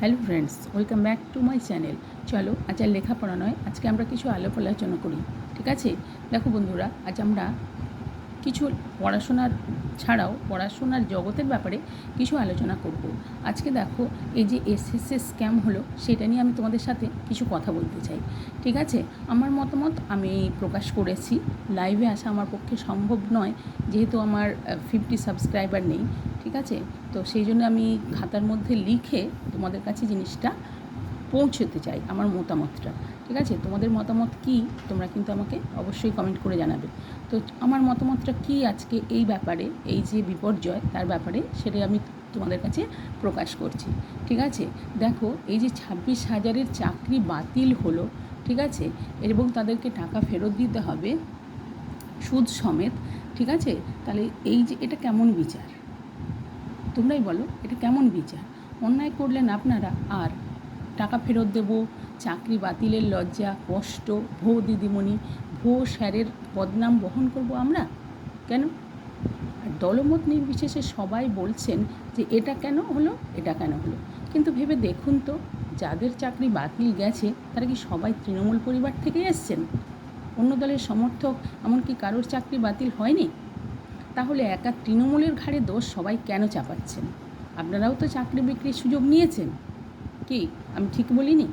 Hello friends welcome back to my channel চলো, আজ আর লেখাপড়া নয়, আজকে আমরা কিছু আলোপ আলোচনা করি, ঠিক আছে? দেখো বন্ধুরা, আজ আমরা কিছু পড়াশোনার ছাড়াও পড়াশোনার জগতের ব্যাপারে কিছু আলোচনা করব। আজকে দেখো, এই যে এসএসএস স্ক্যাম হলো, সেটা নিয়ে আমি তোমাদের সাথে কিছু কথা বলতে চাই, ঠিক আছে? আমার মতামত আমি প্রকাশ করেছি লাইভে আসা আমার পক্ষে সম্ভব নয়, যেহেতু আমার ফিফটি সাবস্ক্রাইবার নেই আছে, তো সেই জন্য আমি খাতার মধ্যে লিখে তোমাদের কাছে জিনিসটা পৌঁছতে চাই, আমার মতামতটা, ঠিক আছে? তোমাদের মতামত কি? তোমরা কিন্তু আমাকে অবশ্যই কমেন্ট করে জানাবে। তো আমার মতামতটা কি আজকে এই ব্যাপারে, এই যে বিপর্যয়, তার ব্যাপারে সেটাই আমি তোমাদের কাছে প্রকাশ করছি, ঠিক আছে? দেখো, এই যে ছাব্বিশ হাজারের চাকরি বাতিল হলো, ঠিক আছে? এবং তাদেরকে টাকা ফেরত দিতে হবে সুদ সমেত, ঠিক আছে? তাহলে এই যে এটা কেমন বিচার? তোমরাই বলো, এটা কেমন বিচার? অন্যায় করলেন আপনারা, আর টাকা ফেরত দেব, চাকরি বাতিলের লজ্জা, কষ্ট, ভো দিদিমণি, ভো স্যারের বদনাম বহন করব আমরা? কেন? আর দলমত নির্বিশেষে সবাই বলছেন যে এটা কেন হলো, এটা কেন হলো। কিন্তু ভেবে দেখুন তো, যাদের চাকরি বাতিল গেছে, তারা কি সবাই তৃণমূল পরিবার থেকে এসছেন? অন্য দলের সমর্থক, এমনকি কারোর চাকরি বাতিল হয়নি? তাহলে একা তৃণমূলের ঘাড়ে দোষ সবাই কেন চাপাচ্ছেন? আপনারাও তো চাকরি বিক্রির সুযোগ নিয়েছেন। কি, আমি ঠিক বলিনি?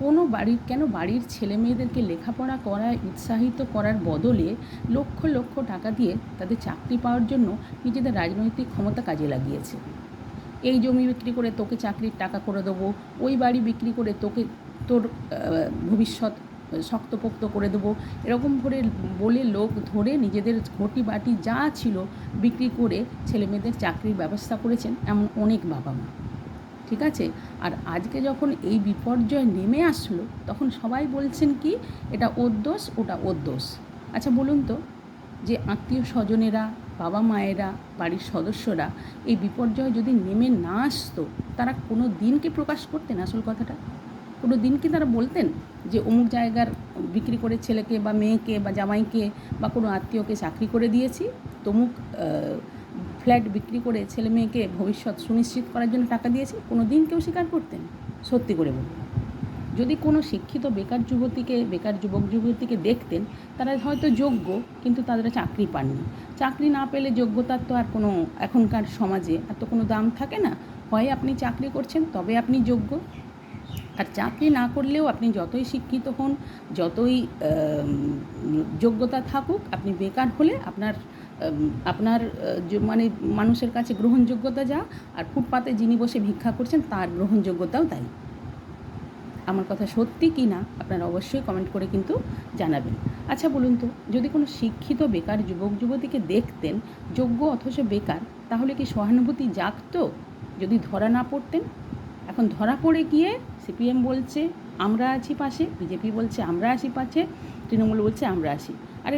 কোনো বাড়ির, কেন বাড়ির ছেলে মেয়েদেরকে লেখাপড়া করায় উৎসাহিত করার বদলে লক্ষ লক্ষ টাকা দিয়ে তাদের চাকরি পাওয়ার জন্য নিজেদের রাজনৈতিক ক্ষমতা কাজে লাগিয়েছে। এই জমি বিক্রি করে তোকে চাকরির টাকা করে দেবো, ওই বাড়ি বিক্রি করে তোকে তোর ভবিষ্যৎ শক্তপোক্ত করে দেবো। এরকম করে বলে লোক ধরে নিজেদের ঘটি বাটি যা ছিল বিক্রি করে ছেলেমেয়েদের চাকরির ব্যবস্থা করেছেন এমন অনেক বাবা মা। ঠিক আছে? আর আজকে যখন এই বিপর্যয় নেমে আসলো, তখন সবাই বলছেন কি, এটা ওর দোষ, ওটা ওর দোষ। আচ্ছা বলুন তো, যে আত্মীয় স্বজনেরা, বাবা মায়েরা, বাড়ির সদস্যরা এই বিপর্যয় যদি নেমে না আসতো, তারা কোনো দিনকে প্রকাশ করতেন আসল কথাটা? কোনো দিন কি তারা বলতেন যে অমুক জায়গার বিক্রি করে ছেলেকে বা মেয়েকে বা জামাইকে বা কোনো আত্মীয়কে চাকরি করে দিয়েছি, তমুক ফ্ল্যাট বিক্রি করে ছেলে মেয়েকে ভবিষ্যৎ সুনিশ্চিত করার জন্য টাকা দিয়েছি, কোনো দিন কেউ স্বীকার করতেন, সত্যি করে বলুন। যদি কোনো শিক্ষিত বেকার যুবতীকে, বেকার যুবক যুবতীকে দেখতেন, তারা হয়তো যোগ্য, কিন্তু তাদের চাকরি পাননি। চাকরি না পেলে যোগ্যতার তো আর কোনো এখনকার সমাজে এত কোনো দাম থাকে না। হয় আপনি চাকরি করছেন, তবে আপনি যোগ্য আর চাকরি না করলেও আপনি যতই শিক্ষিত হন, যতই যোগ্যতা থাকুক, আপনি বেকার হলে আপনার আপনার মানে মানুষের কাছে গ্রহণযোগ্যতা যা, আর ফুটপাতে যিনি বসে ভিক্ষা করছেন, তার গ্রহণযোগ্যতাও তাই। আমার কথা সত্যি কি না, আপনারা অবশ্যই কমেন্ট করে কিন্তু জানাবেন। আচ্ছা বলুন তো, যদি কোনো শিক্ষিত, বেকার যুবক, যুবতীকে দেখতেন, যোগ্য অথচ বেকার, তাহলে কি সহানুভূতি জাগতো? যদি ধরা না পড়তেন? এখন ধরা পড়ে গিয়ে সিপিএম বলছে, আমরা আছি পাশে, বিজেপি বলছে, আমরা আছি পাশে, তৃণমূল বলছে, আমরা আছি।